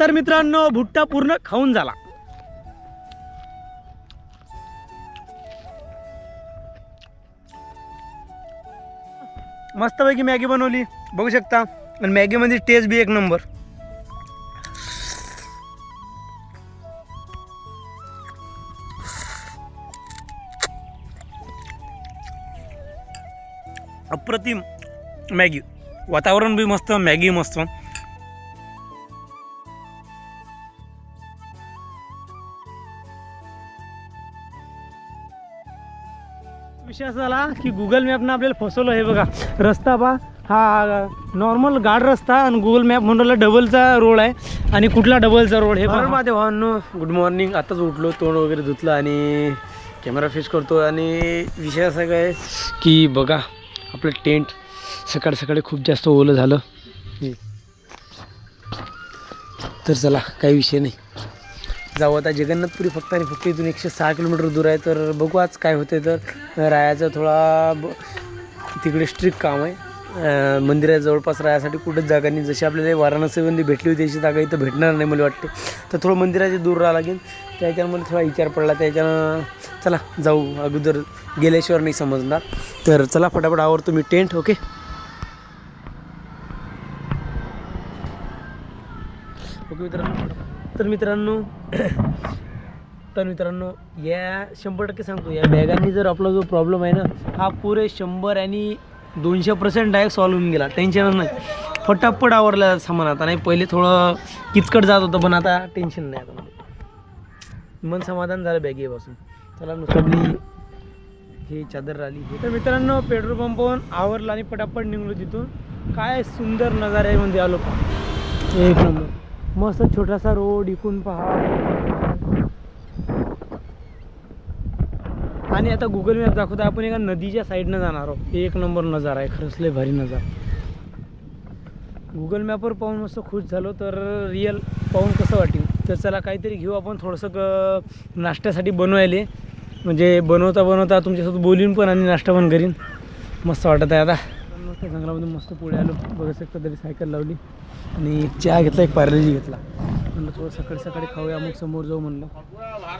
तर मित्रांनो भुट्टा पूर्ण खाऊन झाला. मस्तपैकी मॅगी बनवली बघू शकता. आणि मॅगीमध्ये टेस्ट बी एक नंबर अप्रतिम मॅगी. वातावरण बी मस्त मॅगी मस्त. विषय असा झाला की गुगल मॅपनं आपल्याला फसवलं हे बघा. रस्ता पा हा नॉर्मल गाड रस्ता आणि गुगल मॅप म्हणून डबलचा रोड आहे. आणि कुठला डबलचा रोड हे बरं माझ्या भावांनो. गुड मॉर्निंग आताच उठलो तोंड वगैरे धुतलं आणि कॅमेरा फेस करतो. आणि विषय असा काय की बघा आपलं टेंट सकाळ सकाळी खूप जास्त ओलं झालं. तर चला काही विषय नाही. जाऊ आता जगन्नाथपुरी फक्त आणि फक्त इथून एकशे सहा किलोमीटर दूर आहे. तर बघू आज काय होते तर रायाचा थोडा ब तिकडे स्ट्रिक्ट काम आहे. मंदिरा जवळपास राहायसाठी कुठंच जागा नाही. जशी आपल्याला वाराणसीमध्ये भेटली होती अशी जागा इथं भेटणार नाही मला वाटते. तर थोडं मंदिराच्या दूर राहावं लागेल. त्याच्यानं मला थोडा विचार पडला. त्याच्यानं चला जाऊ. अगोदर गेल्याशिवाय नाही समजणार. तर चला फटाफट आवडतो मी टेंट ओके ओके मित्रांनो. तर मित्रांनो तर मित्रांनो या शंभर टक्के सांगतो या बॅगांनी जर आपला जो प्रॉब्लेम आहे ना हा पुरे शंभर आणि दोनशे पर्सेंट डायरेक्ट सॉल्व्ह होऊन गेला. टेन्शनच नाही. फटाफट आवरलं सामान आता. नाही पहिले थोडं किचकट जात होतं पण आता टेन्शन नाही आता मन समाधान झालं बॅगेपासून चला नुसतं हे ही चादर राहिली. तर मित्रांनो पेट्रोल पंपावरून आवरला आणि पटापट निघलो तिथून. काय सुंदर नजारा आहे म्हणजे आलो एक नंबर. मस्त छोटासा रोड इकून पहा. आणि आता गुगल मॅप दाखवतो आपण एका नदीच्या साईडनं जाणार आहोत. एक नंबर नजारा आहे खरंच लय भारी नजारा. गुगल मॅपवर पाहून मस्त खुश झालो तर रिअल पाहून कसं वाटेल? तर चला काहीतरी घेऊ आपण थोडंसं नाश्त्यासाठी बनवायले. म्हणजे बनवता बनवता तुमच्यासोबत बोलीन पण आणि नाश्ता पण करीन. मस्त वाटत आहे आता. त्या जंगलामध्ये मस्त पुढे आलो. बघू शकता तरी सायकल लावली. आणि एक चहा घेतला एक पार्लेजी घेतला. म्हणलं थोडं सकाळी सकाळी खाऊया मग समोर जाऊ म्हणलं.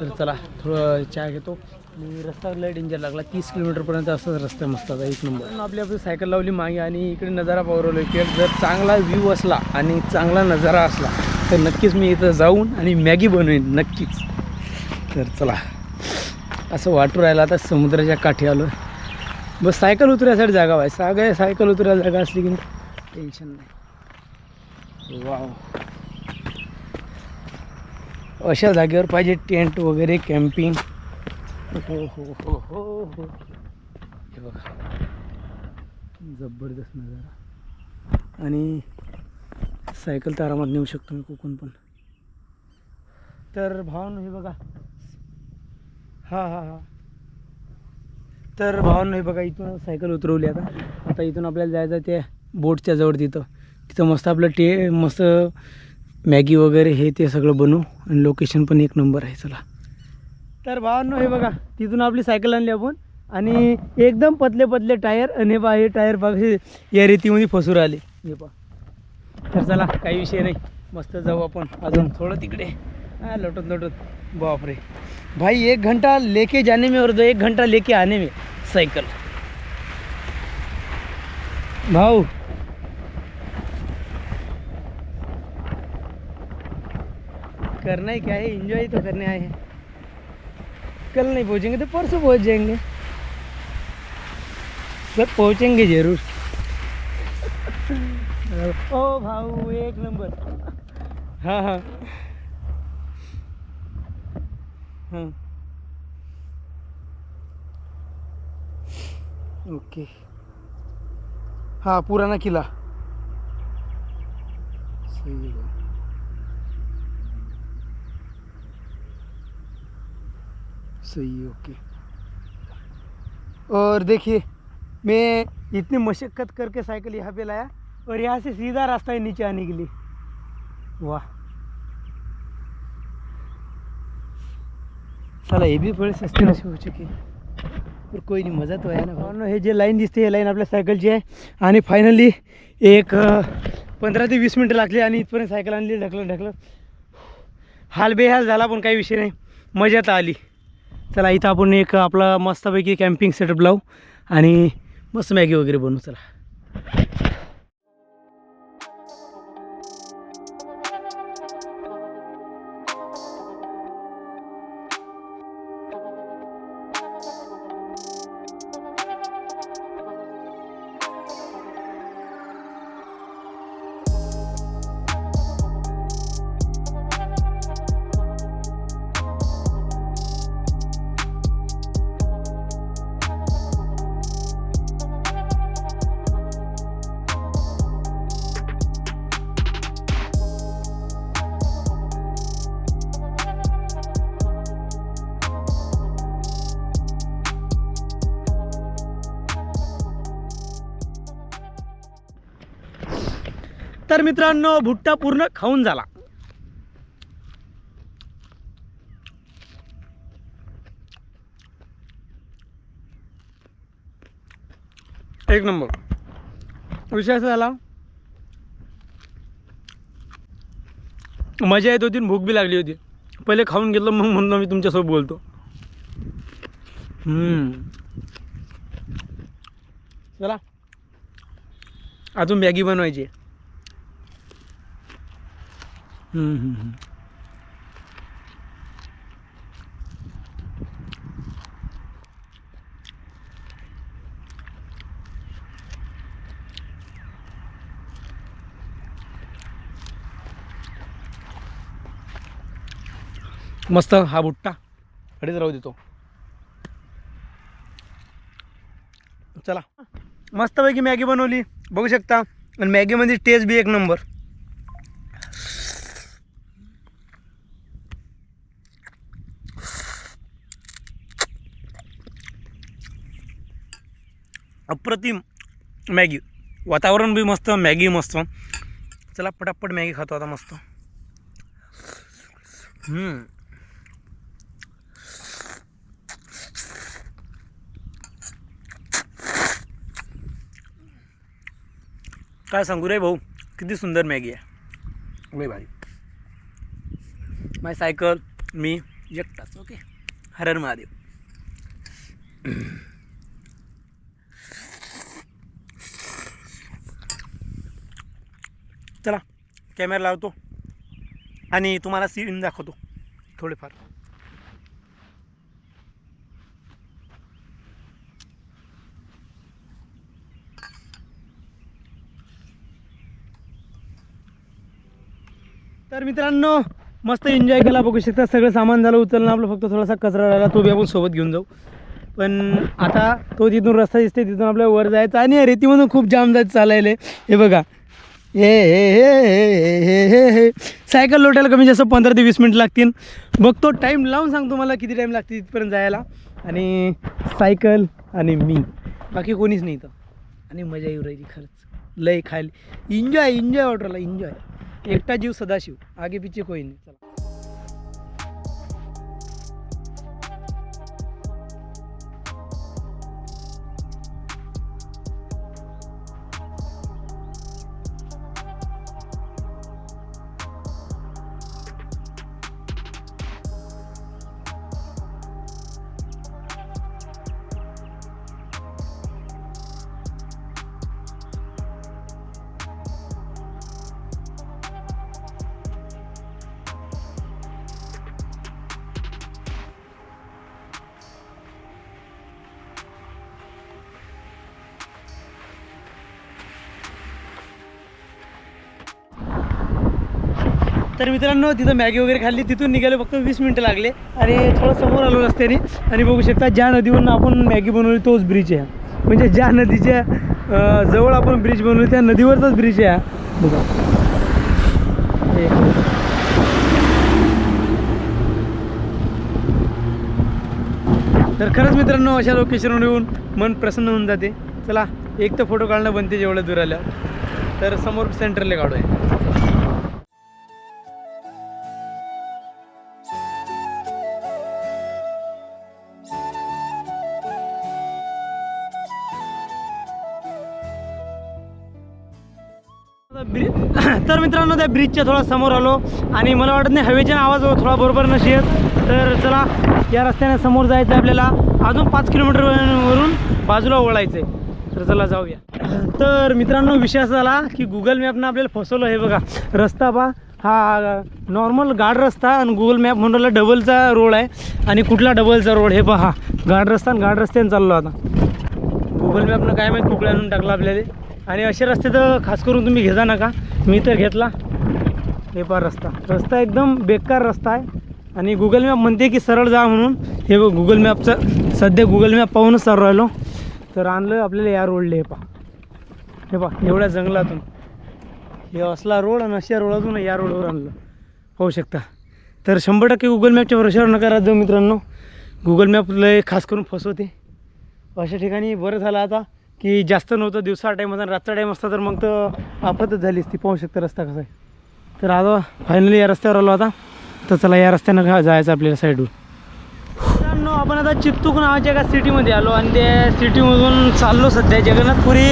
तर चला थोडं चहा घेतो. आणि रस्ता लय डेंजर लागला. तीस किलोमीटरपर्यंत असंच रस्ता मस्त आता एक नंबर. आपली आपली सायकल लावली मागे आणि इकडे नजारा पावरवलो की जर चांगला व्ह्यू असला आणि चांगला नजारा असला तर नक्कीच मी इथं जाऊन आणि मॅगी बनवेन नक्कीच. तर चला असं वाटू राहिलं आता समुद्राच्या काठी आलो बस सायकल उतरायसाठी जागा आहे सागा सायकल उतरायला जागा असली की टेन्शन नाही. वाव अशा जागेवर पाहिजे टेंट वगैरे कॅम्पिंग हो हो हो हो हो. हे बघा. जबरदस्त नजारा. आणि सायकल तर आरामात नेऊ शकतो मी कोकण पण. तर भावानं हे बघा. हां हां हां. तर भावांनो हे बघा इथून सायकल उतरवली आता. आता इथून आपल्याला जायचं आहे त्या बोटच्या जवळ तिथं. तिथं मस्त आपलं टे मस्त मॅगी वगैरे हे ते सगळं बनवू आणि लोकेशन पण एक नंबर आहे चला. तर भावांनो हे बघा तिथून आपली सायकल आणली आपण. आणि एकदम पतले पतले टायर. आणि हे पहा हे टायर बघा या रेतीमध्ये फसू राहिले. हे पहा. तर चला काही विषय नाही. मस्त जाऊ आपण. अजून थोडं तिकडे. हा लोटत लोटत बापरे. भाई, एक घंटा लेके जाने में और दो, एक घंटा लेके आने में. साइकिल. भाऊ. करना ही क्या है? एंजॉय तो करने आए हैं. कल नहीं पहुँचेंगे तो परसों पहुँच जाएँगे. सर पहुँचेंगे ज़रूर. ओ भाऊ, एक नंबर. हाँ हाँ. हाँ ओके। हाँ पुराना किला। सही है सही है, ओके। और देखिए, मैं इतनी मशक्क़त करके साइकिल यहाँ पे लाया और यहाँ से सीधा रास्ता है नीचे आने के लिए। वाह। चला हे बी थोडे सस्ते नशे हो चुके पर कोई नाही मजा तो आहे ना हे जे लाईन दिसते हे लाईन आपल्या सायकलची आहे. आणि फायनली एक पंधरा ते वीस मिनटं लागली आणि इथपर्यंत सायकल आणली ढकलत ढकलत. हाल बेहाल झाला पण काही विषय नाही. मजा तर आली. चला इथं आपण एक आपला मस्तपैकी कॅम्पिंग सेटअप लावू आणि मस्त मॅगी वगैरे बनवू चला. तर मित्रांनो भुट्टा पूर्ण खाऊन झाला. एक नंबर. विषय असा झाला. मजा येत होती भूक बी लागली होती. पहिले खाऊन घेतलं मग म्हणून मी तुमच्यासोबत बोलतो. हम्म. चला. अजून मॅगी बनवायची आहे. हम्म, हम्म, हम्म. मस्त हा बुट्टा. अडीच राहू देतो. चला. मस्तपैकी मॅगी बनवली. बघू शकता. आणि मॅगीमध्ये टेस्ट बी एक नंबर अप्रतिम मॅगी. वातावरण बी मस्त मॅगी मस्त. चला पटापट मॅगी खातो आता मस्त. काय सांगू रे भाऊ? किती सुंदर मॅगी आहे. लय भारी. माय सायकल मी एकटाच ओके हरर महादेव. चला कॅमेरा लावतो आणि तुम्हाला सीन दाखवतो. थोडेफार. तर मित्रांनो मस्त एन्जॉय केला बघू शकता सगळं सामान झालं उचलणं आपलं फक्त थोडासा कचरा राहिला तो बी आपण सोबत घेऊन जाऊ. पण आता तो तिथून रस्ता दिसते तिथून आपल्याला वर जायचं आणि रेतीमधून खूप जाम जायचं चालायले. हे बघा हे हे हे सायकल लोटायला कमी जास्त पंधरा ते वीस मिनिट लागतील. बघतो टाईम लावून सांगतो मला किती टाईम लागते तिथपर्यंत जायला. आणि सायकल आणि मी. बाकी कोणीच नाही तर आणि मजा येऊ राहिली खरंच. लय खायला. एन्जॉय एन्जॉय ऑर्डरला एन्जॉय एकटा जीव सदाशिव. आगे पिचे कोई नाही. चला. तर मित्रांनो तिथं मॅगी वगैरे खाल्ली. तिथून निघाले फक्त वीस मिनटं लागले. आणि थोडं समोर आलो रस्त्याने. आणि बघू शकता ज्या नदीवरून आपण मॅगी बनवली तोच ब्रिज आहे. म्हणजे ज्या नदीच्या जवळ आपण ब्रिज बनवली त्या नदीवरचाच ब्रिज आहे बघा. तर खरंच मित्रांनो अशा लोकेशनवर येऊन मन प्रसन्न होऊन जाते. चला एक तर फोटो काढणं बनते जेवढं दूर आलं तर समोर सेंटरला काढूया. तर मित्रांनो त्या ब्रिजच्या थोडा समोर आलो आणि मला वाटत नाही हवेच्या आवाज थोडा बरोबर नशी येत तर चला या रस्त्याने समोर जायचं आहे आपल्याला. अजून पाच किलोमीटर वरून बाजूला वळायचं आहे तर चला जाऊया. तर मित्रांनो विषय असा झाला की गुगल मॅपनं आपल्याला फसवलं हे बघा. रस्ता पा हा नॉर्मल गाड रस्ता आणि गुगल मॅप म्हणून डबलचा रोड आहे. आणि कुठला डबलचा रोड हे पहा. गाड रस्ता आणि गाड रस्त्याने चाललो आता. गुगल मॅपनं काय माहीत कुकडे आणून टाकला आपल्याला. आणि असे रस्ते तर खास करून तुम्ही घेजा नका. मी तर घेतला. हे पार रस्ता. रस्ता एकदम बेकार रस्ता आहे. आणि गुगल मॅप म्हणते की सरळ जा म्हणून. हे बघ गुगल मॅपचं सध्या गुगल मॅप पाहूनच सर राहिलो. तर आणलं आपल्याला या रोडले हे पहा. हे पहा एवढ्या जंगलातून. हे असला रोड आणि अशा रोडातून या रोडवर आणलं. पाहू शकता. तर शंभर टक्के गुगल मॅपच्या भरोशावर नका राहत जाऊ मित्रांनो. गुगल मॅप लय खास करून फसवते. अशा ठिकाणी बरं झालं आता. की जास्त नव्हतं दिवसा टाईम होता आणि रातचा टाईम असता तर मग तर आपतच झाली असती पाहू शकता रस्ता कसा आहे. तर आता फायनली या रस्त्यावर आलो आता. तर चला या रस्त्यानं जायचं आपल्याला साईडवर मित्रांनो आपण आता चित्तूक नावाच्या एका सिटीमध्ये आलो आणि त्या सिटीमधून चाललो सध्या जगन्नाथपुरी.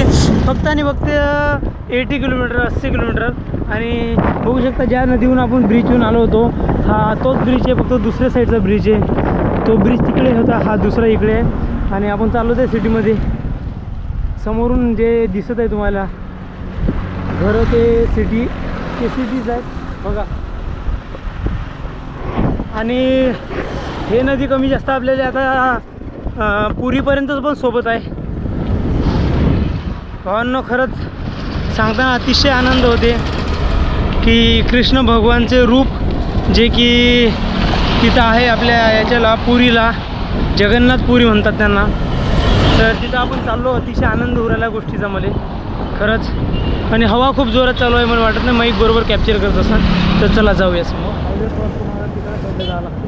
फक्त आणि फक्त एटी किलोमीटर अस्सी किलोमीटर. आणि बघू शकता ज्या नदीहून आपण ब्रिजहून आलो होतो हा तोच ब्रिज आहे फक्त दुसऱ्या साईडचा ब्रिज आहे. तो ब्रिज तिकडे होता हा दुसरा इकडे आहे. आणि आपण चाललो त्या सिटीमध्ये समोरून जे दिसत आहे तुम्हाला घरं ते सिटी ते सिटीज आहेत. बघा. आणि हे नदी कमी जास्त आपल्याला आता पुरीपर्यंतच पण सोबत आहे. भावांना खरंच सांगताना अतिशय आनंद होते की कृष्ण भगवानचे रूप जे की तिथं आहे आपल्या याच्याला पुरीला जगन्नाथपुरी म्हणतात त्यांना. तर तिथं आपण चाललो अतिशय आनंद उरायला गोष्टीचा मला खरंच. आणि हवा खूप जोरात चालू आहे मला वाटत नाही माईक बरोबर कॅप्चर करत असाल. तर चला जाऊया समोर. तिकडे जावं लागतं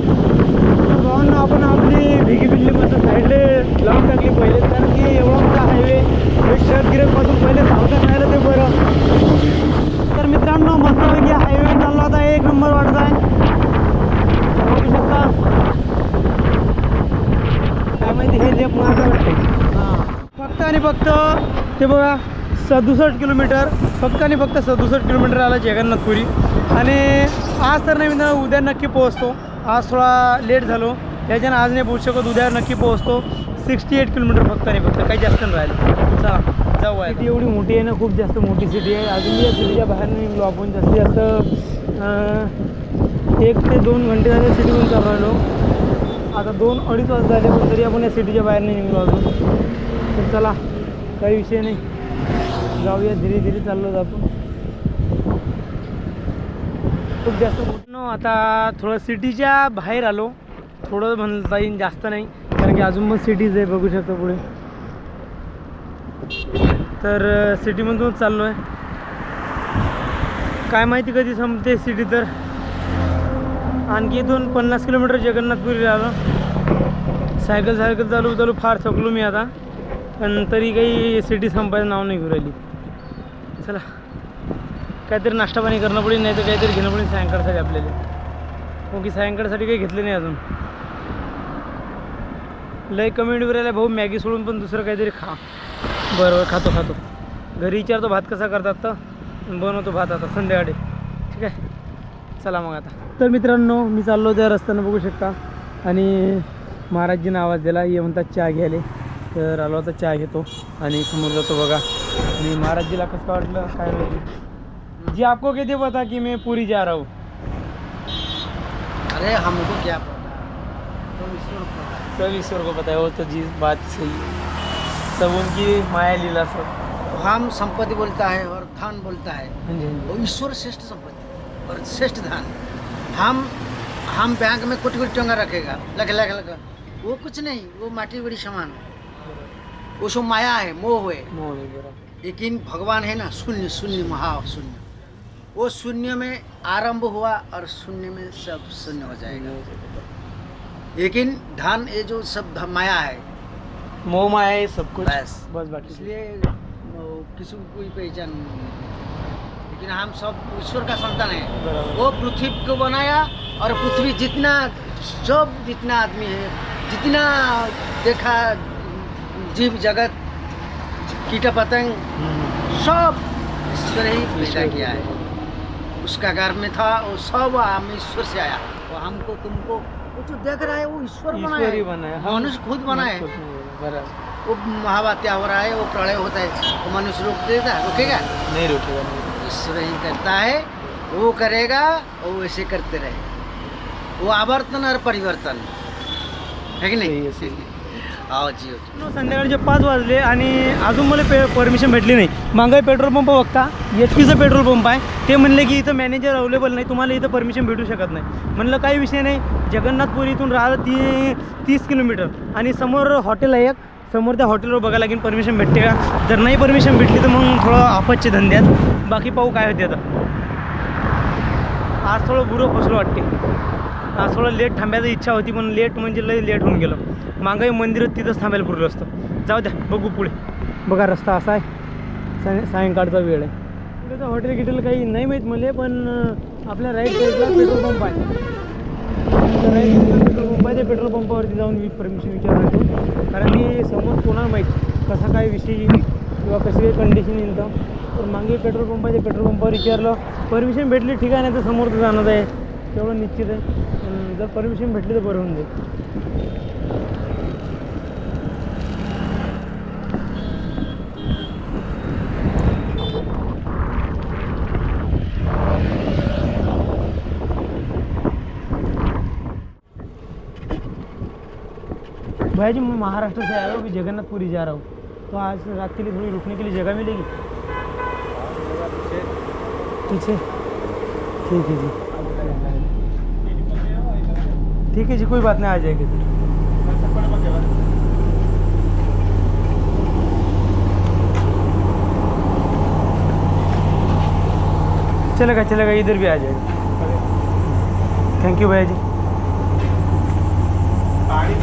भावांनो आपण आपली भिगी बिल्ली मधून साईडले लावून टाकली पहिले कारण की एवढा मोठा हायवे एक शहर गिरकपासून पहिले सावधान राहिलं ते बरं तर मित्रांनो मस्तपैकी हायवे चालला होता एक नंबर वाटत आहे बघू शकता काय माहिती हे लेप मार्ग वाटते हां फक्त आणि फक्त ते बघा सदुसष्ट किलोमीटर फक्त आणि फक्त सदुसष्ट किलोमीटर आला जगन्नाथपुरी. आणि आज तर नाही मी उद्या नक्की पोहोचतो. आज थोडा लेट झालो. त्याच्यानं आज नाही पोहोचू शकत उद्या नक्की पोहोचतो. सिक्स्टी एट किलोमीटर फक्त आणि फक्त काही जास्त नाही राहिलं. चला जाऊ आहे एवढी मोठी आहे ना खूप जास्त मोठी सिटी आहे. अजून या सिटीच्या बाहेर नाही निघलो आपण जास्तीत जास्त एक ते दोन घंटे झाले सिटीतून चालू राहिलो आता दोन अडीच वाजता झाले पण तरी आपण या सिटीच्या बाहेर नाही निघलो अजून. तर चला काही विषय नाही. जाऊया धीरे धीरे चाललो जातो. खूप जास्त मोठं आता थोडं सिटीच्या बाहेर आलो. थोडं म्हणता येईल जास्त नाही कारण की अजून पण सिटीज आहे बघू शकतो पुढे. तर सिटीमधूनच चाललो आहे काय माहिती कधी संपते सिटी तर. आणखी इथून पन्नास किलोमीटर जगन्नाथपुरी आलो. सायकल सायकल चालू चालू फार थकलो मी आता. पण तरी काही सिटी संपायचं नाव नाही घेऊ राहिली. चला. काहीतरी नाश्ता पाणी करणं पडेल नाही तर काहीतरी घेणं पडेल सायंकाळसाठी आपल्याला. हो की सायंकाळसाठी काही घेतलं नाही अजून. लय कमेंटवर वगैरे भाऊ मॅगी सोडून पण दुसरं काहीतरी खा. बरं बरं खातो खातो. घरी विचारतो भात कसा करतात तर. बनवतो भात आता संध्याकाळी. ठीक आहे? चला मग आता. तर मित्रांनो मी चाललो त्या रस्त्यानं बघू शकता. आणि महाराजजीनं आवाज दिला ये म्हणतात चहा घ्यायले. तर आलो आता चहा घेतो. आणि समोर जातो बघा. आणि महाराजजीला कसं वाटलं काय माहिती जी आपको कहते पता कि मैं पूरी जा रहा हूँ? अरे हमको क्या पता? तो ईश्वर को पता है। सब ईश्वर को पता है वो तो जी बात सही है। सब उनकी माया लीला सब। हम संपत्ति बोलता है और धन बोलता है। हाँ हाँ वो ईश्वर श्रेष्ठ संपत्ति और श्रेष्ठ धन। हम हम बैंक में कोटि कोटि टंगा रखेगा। लख लख लख वो कुछ नहीं वो माटी बड़ी समान है। वो सब माया है मोह है। मोहन बराबर। लेकिन भगवान है ना शून्य शून्य महाशून्य। वो शून्य में आरंभ हुआ और शून्य में सब शून्य हो जाएगा। लेकिन धन ये जो सब माया है। मोह माया है सब कुछ। बस। बस बाकी इसलिए किसी को कोई पहचान नहीं लेकिन हम सब ईश्वर का संतान है। वो पृथ्वी को बनाया और पृथ्वी जितना सब जितना आदमी है जितना देखा जीव जगत कीट पतंग। सब ईश्वर ही पैदा किया है। उसका घर में था वो सब हम ईश्वर से आया। वो हमको तुमको वो जो देख रहा है वो ईश्वर बनाया ही। बनाया मनुष्य खुद बना है। खुद नहीं बना, बराबर। वो महावात्या हो रहा है वो प्रलय होता है। वो मनुष्य रोक देता है रोकेगा? नहीं रुकेगा। ईश्वर ही करता है वो करेगा वो वैसे करते रहे। वो आवर्तन और परिवर्तन। है कि नहीं? आहे, सही संध्याकाळचे पाच वाजले आणि अजून मला पे परमिशन भेटली नाही. मागे पेट्रोल पंप बघता एच पीचं पेट्रोल पंप आहे. ते म्हणले की इथं मॅनेजर अवेलेबल नाही तुम्हाला इथं परमिशन भेटू शकत नाही. म्हणलं काही विषय नाही. जगन्नाथपुरी इथून राहिलं ती तीस किलोमीटर. आणि समोर हॉटेल आहे एक. समोर त्या हॉटेलवर बघायला लागेल परमिशन भेटते का? जर नाही परमिशन भेटली तर मग थोडं आपतचे धंद्यात बाकी पाहू काय होते आता. आज थोडं बुरं फसलो वाटते. आज थोडं लेट थांबायची इच्छा होती पण लेट म्हणजे लई लेट होऊन गेलं. मागाई मंदिरात तिथंच थांबायला पुरलं असतं. जाऊ द्या बघू पुढे. बघा रस्ता असा आहे. साय सायंकाळचा वेळ आहे. पुढे तर हॉटेल गिटेल काही नाही माहीत मला पण आपल्या राईट साईडला पेट्रोल पंप आहे. राईट साईडला पेट्रोल पंप आहे त्या पेट्रोल पंपावरती जाऊन मी परमिशन विचारणार कारण की समोर कोणाला माहीत कसा काय विषय येईल किंवा कशी काही कंडिशन येईल तर. मागे पेट्रोल पंप आहे त्या पेट्रोल पंपावर विचारलं. परमिशन भेटली ठीक आहे नाही तर समोर तर जाणार आहे. तेवढं निश्चित आहे. जर परमिशन भेटली तर बरं होऊन जाईल. भैया जी, मैं महाराष्ट्र से आया हूँ, अभी जगन्नाथपुरी जा रहा हूँ। तो आज रात के लिए थोड़ी रुकने के लिए जगह मिलेगी? पीछे। ठीक है जी। ठीक है जी, कोई बात नहीं, आ जाएगी चलेगा चलेगा, इधर भी आ जाएगा। थैंक यू भैया जी। पाणी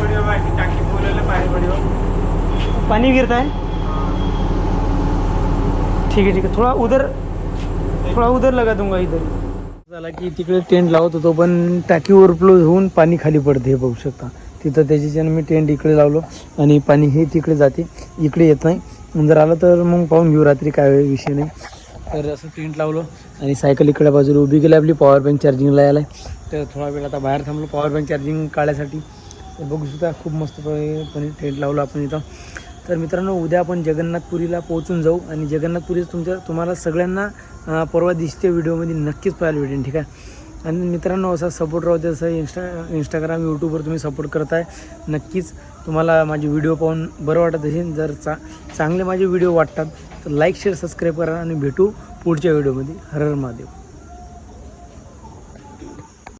टाकी गिरता है. ठीक है ठीक है थोड़ा उधर थोड़ा उधर लगा दूंगा इधर. झाला की तिकडे टेंट लावत होतो पण टाकी ओव्हरफ्लो होऊन पाणी खाली पडते हे बघू शकता. तिथं त्याच्याच्यानं मी टेंट इकडे लावलो आणि पाणी हे तिकडे जाते इकडे येत नाही. जर आलं तर मग पाहून घेऊ रात्री काय विषय नाही. तर असं टेंट लावलो आणि सायकल इकडे बाजूला उभी केली आपली पॉवर बँक चार्जिंगला यायला तर थोडा वेळ आता बाहेर थांबलो पॉवर बँक चार्जिंग काढण्यासाठी बघूसुद्धा खूप मस्त खूप टेंट लावलं आपण इथं. तर मित्रांनो उद्या आपण जगन्नाथपुरीला पोहोचून जाऊ आणि जगन्नाथपुरीचं तुमच्या तुम्हाला सगळ्यांना परवा दिसते व्हिडिओमध्ये नक्कीच पाहायला भेटेल ठीक आहे? आणि मित्रांनो असा सपोर्ट राहू जसं असं इंस्टा इंस्टाग्राम यूट्यूबवर तुम्ही सपोर्ट करताय नक्कीच तुम्हाला माझे व्हिडिओ पाहून बरं वाटत असेल. जर चा चांगले माझे व्हिडिओ वाटतात तर लाईक शेअर सबस्क्राईब करा आणि भेटू पुढच्या व्हिडिओमध्ये हर हर महादेव.